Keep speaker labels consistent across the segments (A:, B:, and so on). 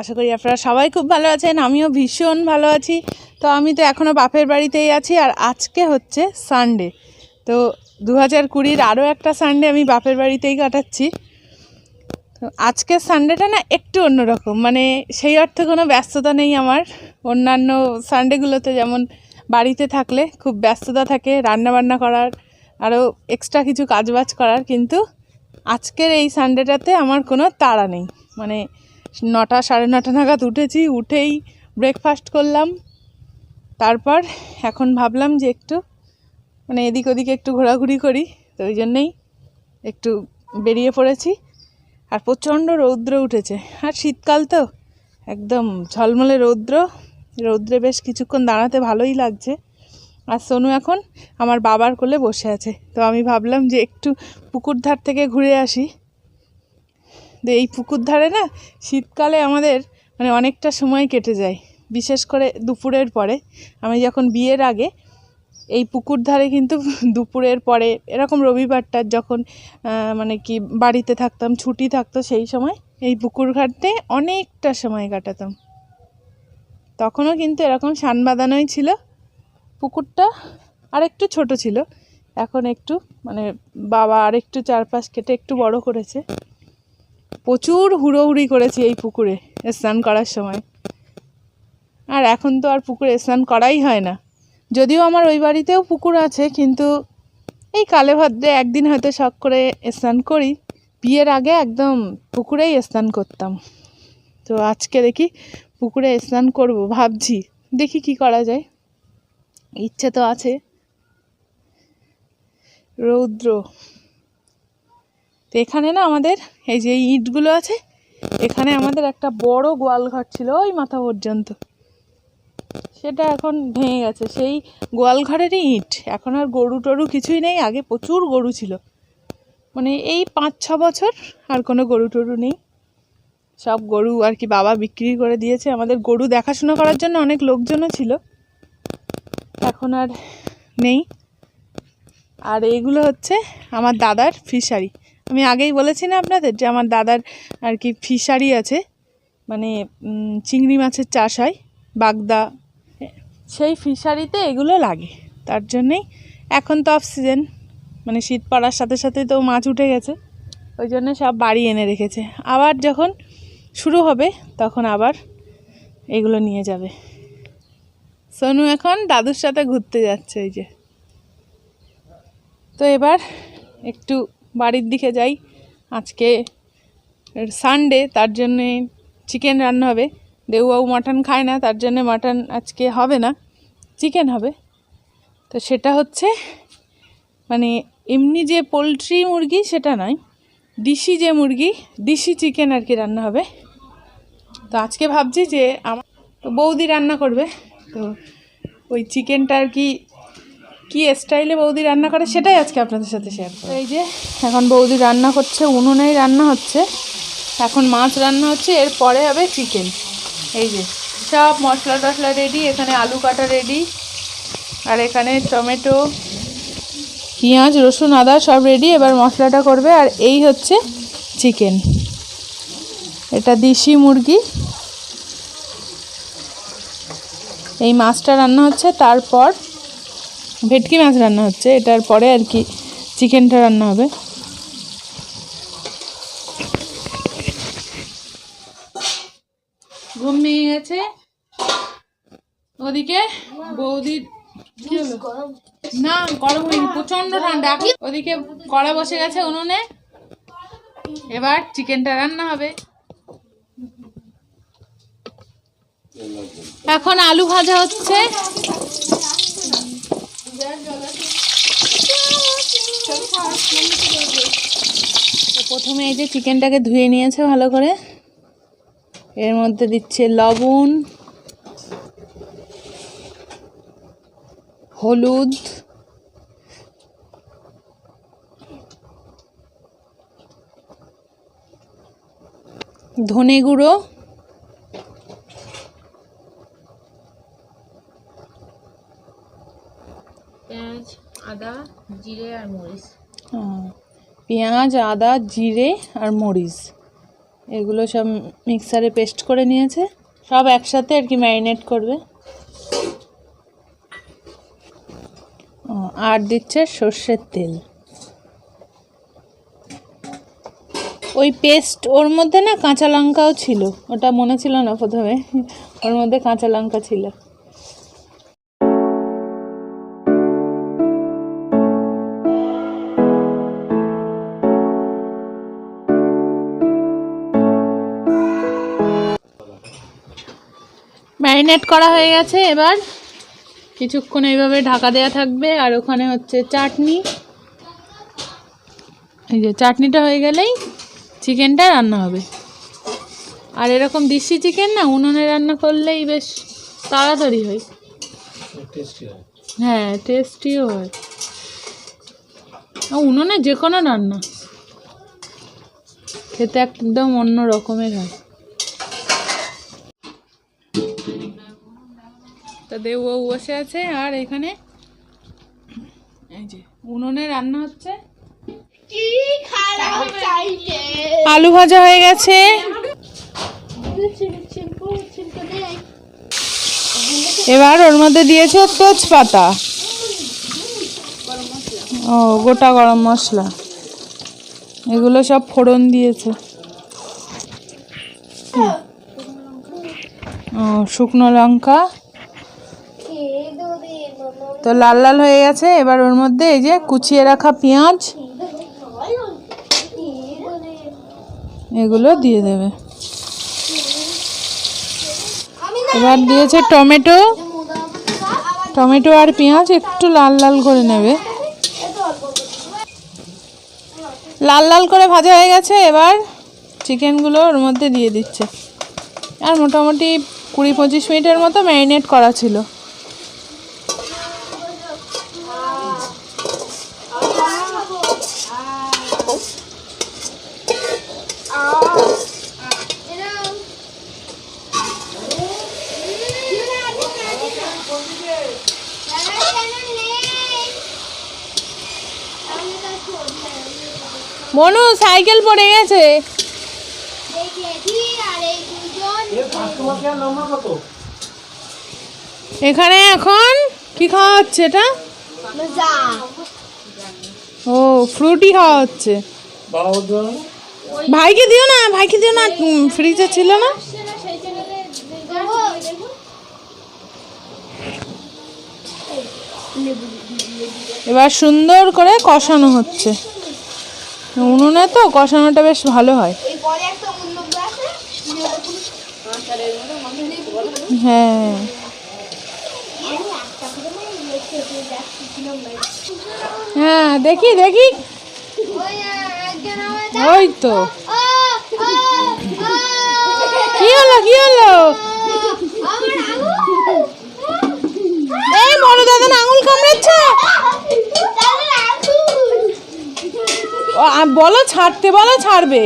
A: আশা করি আপনারা সবাই খুব ভালো আছেন, আমিও ভীষণ ভালো আছি। তো আমি তো এখনও বাপের বাড়িতেই আছি আর আজকে হচ্ছে সানডে তো দু হাজার কুড়ির আরও একটা সানডে আমি বাপের বাড়িতেই কাটাচ্ছি। তো আজকের সানডেটা না একটু অন্যরকম মানে সেই অর্থে কোনো ব্যস্ততা নেই আমার। অন্যান্য সানডেগুলোতে যেমন বাড়িতে থাকলে খুব ব্যস্ততা থাকে রান্না বান্না করার, আরও এক্সট্রা কিছু কাজবাজ করার, কিন্তু আজকের এই সানডেটাতে আমার কোনো তাড়া নেই। মানে নটা, সাড়ে নটা নাগাদ উঠেছি, উঠেই ব্রেকফাস্ট করলাম। তারপর এখন ভাবলাম যে একটু মানে এদিক ওদিকে একটু ঘোরাঘুরি করি, তো ওই জন্যেই একটু বেরিয়ে পড়েছি। আর প্রচণ্ড রৌদ্র উঠেছে। আর শীতকাল তো, একদম ঝলমলে রৌদ্র। রৌদ্রে বেশ কিছুক্ষণ দাঁড়াতে ভালোই লাগছে। আর সোনু এখন আমার বাবার কোলে বসে আছে। তো আমি ভাবলাম যে একটু পুকুর ধার থেকে ঘুরে আসি। তো এই পুকুর ধারে না শীতকালে আমাদের মানে অনেকটা সময় কেটে যায়। বিশেষ করে দুপুরের পরে। আমি যখন বিয়ের আগে এই পুকুর ধারে কিন্তু দুপুরের পরে এরকম রবিবারটার যখন মানে কি বাড়িতে থাকতাম, ছুটি থাকতো সেই সময় এই পুকুর ঘাটে অনেকটা সময় কাটাতাম। তখনও কিন্তু এরকম সান বাঁধানোই ছিল। পুকুরটা আরেকটু ছোট ছিল। এখন একটু মানে বাবা আরেকটু চারপাশ কেটে একটু বড় করেছে। প্রচুর হুড়োহুড়ি করেছি এই পুকুরে স্নান করার সময়। আর এখন তো আর পুকুরে স্নান করাই হয় না। যদিও আমার ওই বাড়িতেও পুকুর আছে, কিন্তু এই কালে ভদ্রে একদিন হয়তো শখ করে স্নান করি। বিয়ের আগে একদম পুকুরেই স্নান করতাম। তো আজকে দেখি পুকুরে স্নান করব, ভাবছি। দেখি কি করা যায়। ইচ্ছে তো আছে। রৌদ্র। তো এখানে না আমাদের এই যে ইটগুলো আছে, এখানে আমাদের একটা বড় গোয়াল ঘর ছিল ওই মাথা পর্যন্ত। সেটা এখন ভেঙে গেছে। সেই গোয়াল ঘরেরই ইট। এখন আর গরু টরু কিছুই নেই, আগে প্রচুর গরু ছিল। মানে এই পাঁচ, ছ বছর আর কোনো গরু টরু নেই। সব গরু আর কি বাবা বিক্রি করে দিয়েছে। আমাদের গরু দেখাশোনা করার জন্য অনেক লোকজনও ছিল। এখন আর নেই। আর এইগুলো হচ্ছে আমার দাদার ফিশারি। আমি আগেই বলেছি না আপনাদের যে আমার দাদার আর কি ফিশারি আছে? মানে চিংড়ি মাছের চাষ হয়, বাগদা। সেই ফিশারিতে এগুলো লাগে। তার জন্যেই এখন তো অফ সিজন মানে শীত পড়ার সাথে সাথে তো মাছ উঠে গেছে। ওই জন্য সব বাড়ি এনে রেখেছে। আবার যখন শুরু হবে, তখন আবার এগুলো নিয়ে যাবে। সোনু এখন দাদুর সাথে ঘুরতে যাচ্ছে ওই যে। তো এবার একটু বাড়ির দিকে যাই। আজকে সানডে তার জন্যে চিকেন রান্না হবে। দেউবাবু মাটন খায় না, তার জন্যে মাটন আজকে হবে না। চিকেন হবে। তো সেটা হচ্ছে মানে এমনি যে পোলট্রি মুরগি সেটা নয়, দিশি যে মুরগি, দিশি চিকেন আর কি রান্না হবে। তো আজকে ভাবছি যে আমার তো বৌদি রান্না করবে। তো ওই চিকেনটা আর কি কী স্টাইলে বৌদি রান্না করে সেটাই আজকে আপনাদের সাথে শেয়ার করব। এই যে, এখন বৌদি রান্না করছে, উনুনেই রান্না হচ্ছে। এখন মাছ রান্না হচ্ছে এরপরে হবে চিকেন এই যে, সব মশলা টশলা রেডি এখানে আলু কাটা রেডি আর এখানে টমেটো, পেঁয়াজ, রসুন, আদা সব রেডি এবার মশলাটা করবে। আর এই হচ্ছে চিকেন এটা দেশি মুরগি। এই মাছটা রান্না হচ্ছে, তারপর ভেটকি মাছ রান্না হচ্ছে। এটার পরে আর কি চিকেনটা রান্না হবে। ঘুম ভেঙে গেছে ওদিকে বৌদির না, গরম হয়নি প্রচণ্ড ঠান্ডা। ওদিকে কড়া বসে গেছে উনুনে। এবার চিকেনটা রান্না হবে। এখন আলু ভাজা হচ্ছে। প্রথমে এই যে চিকেনটাকে ধুয়ে নিয়েছে ভালো করে। এর মধ্যে দিচ্ছে লবণ, হলুদ, ধনে গুঁড়ো
B: পেঁয়াজ, আদা, জিরে আর মরিচ।
A: পেঁয়াজ, আদা, জিরে আর মরিচ। এগুলো সব মিক্সারে পেস্ট করে নিয়েছে। সব একসাথে আর কি ম্যারিনেট করবে। আর দিচ্ছে সর্ষের তেল। ওই পেস্ট ওর মধ্যে না কাঁচা লঙ্কাও ছিল। ওটা মনে ছিল না প্রথমে। ওর মধ্যে কাঁচা লঙ্কা ছিল। ম্যারিনেট করা হয়ে গেছে এবার। কিছুক্ষণ এইভাবে ঢাকা দেওয়া থাকবে আর ওখানে হচ্ছে চাটনি। এই যে চাটনিটা হয়ে গেলেই চিকেনটা রান্না হবে। আর এরকম দেশি চিকেন না উনুনে রান্না করলেই বেশ তাড়াতাড়ি হয়। হ্যাঁ। টেস্টিও হয়। উনুনে যে কোনো রান্না। খেতে একদম অন্য রকমের হয়। তা দেব বউ বসে আছে আর এখানে এই যে উনুনে রান্না হচ্ছে। আলু ভাজা হয়ে গেছে। এবার ওর মধ্যে দিয়েছে তেজপাতা। ও গোটা গরম মশলা। এগুলো সব ফোড়ন দিয়েছে। ও শুকনো লঙ্কা। তো লাল লাল হয়ে গেছে। এবার ওর মধ্যে এই যে কুচিয়ে রাখা পেঁয়াজ, এগুলো দিয়ে দেবে। এবার দিয়েছে টমেটো। টমেটো আর পেঁয়াজ একটু লাল লাল করে নেবে। লাল লাল করে ভাজা হয়ে গেছে। এবার চিকেনগুলো ওর মধ্যে দিয়ে দিচ্ছে। আর মোটামুটি কুড়ি পঁচিশ মিনিটের মতো ম্যারিনেট করা ছিল। মনু সাইকেল পড়ে গেছে। এখানে এখন কি খাওয়া হচ্ছে এটা? ও ফ্রুটি খাওয়া হচ্ছে। ভাইকে দিও না ভাইকে দিও না ফ্রিজে ছিল না। এবার সুন্দর করে কষানো হচ্ছে। উনুনে তো কষানোটা বেশ ভালো হয়। হ্যাঁ। হ্যাঁ দেখি দেখি। ওই তো। কি হলো কি হলো? এই বড় দাদা আঙুল কামড়াচ্ছে ও, আ, বলো ছাড়তে বলো ছাড়বে।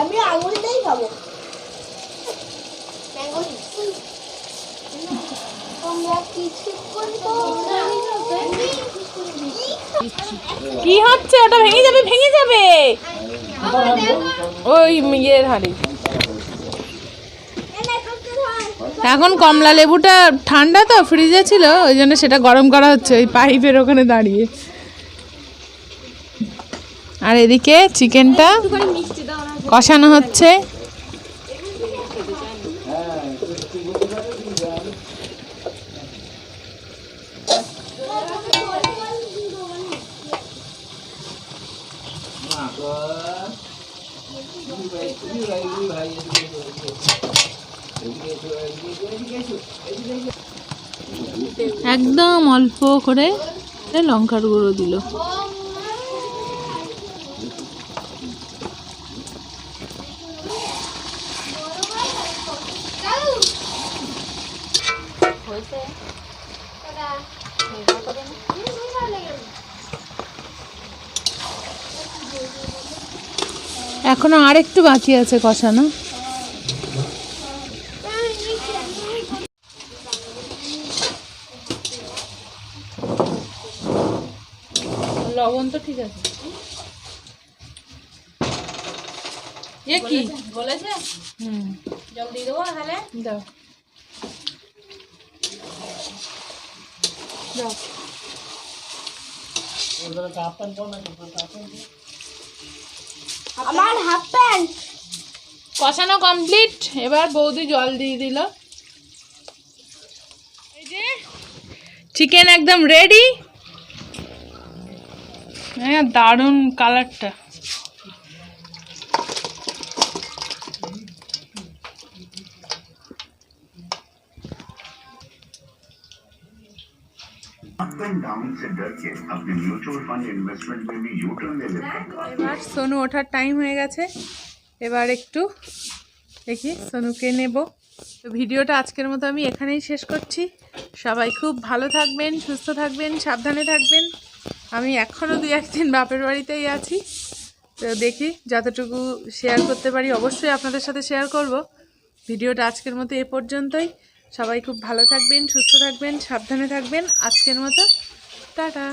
C: আমি আঙুলটাই খাব।
A: কি হচ্ছে? ওটা ভেঙে যাবে ভেঙে যাবে। ওই ইয়ের হাড়ি। এখন কমলা লেবুটা ঠান্ডা তো ফ্রিজে ছিল, ওই জন্য সেটা গরম করা হচ্ছে, ওই পাইপের ওখানে দাঁড়িয়ে। আর এদিকে চিকেনটা কষানো হচ্ছে। একদম অল্প করে লঙ্কার গুঁড়ো দিল। এখনও আর একটু বাকি আছে কষানো। লবণ তো ঠিক আছে। এ কি?
B: বলেছে?
A: হুম।
B: জল দিয়ে দেবো তাহলে?
A: দাও। দাও।
C: আমার হাফ প্যান্ট।
A: কষানো কমপ্লিট এবার বৌদি জল দিয়ে দিল। এই যে চিকেন একদম রেডি হ্যাঁ দারুণ কালারটা। এবার সোনু ওঠার টাইম হয়ে গেছে। এবার একটু দেখি সোনুকে নেব। তো ভিডিওটা আজকের মতো আমি এখানেই শেষ করছি। সবাই খুব ভালো থাকবেন সুস্থ থাকবেন সাবধানে থাকবেন। আমি এখনও দু একদিন বাপের বাড়িতেই আছি। তো দেখি যতটুকু শেয়ার করতে পারি। অবশ্যই আপনাদের সাথে শেয়ার করব। ভিডিওটা আজকের মতো এ পর্যন্তই। সবাই খুব ভালো থাকবেন, সুস্থ থাকবেন, সাবধানে থাকবেন। আজকের মতো, টাটা।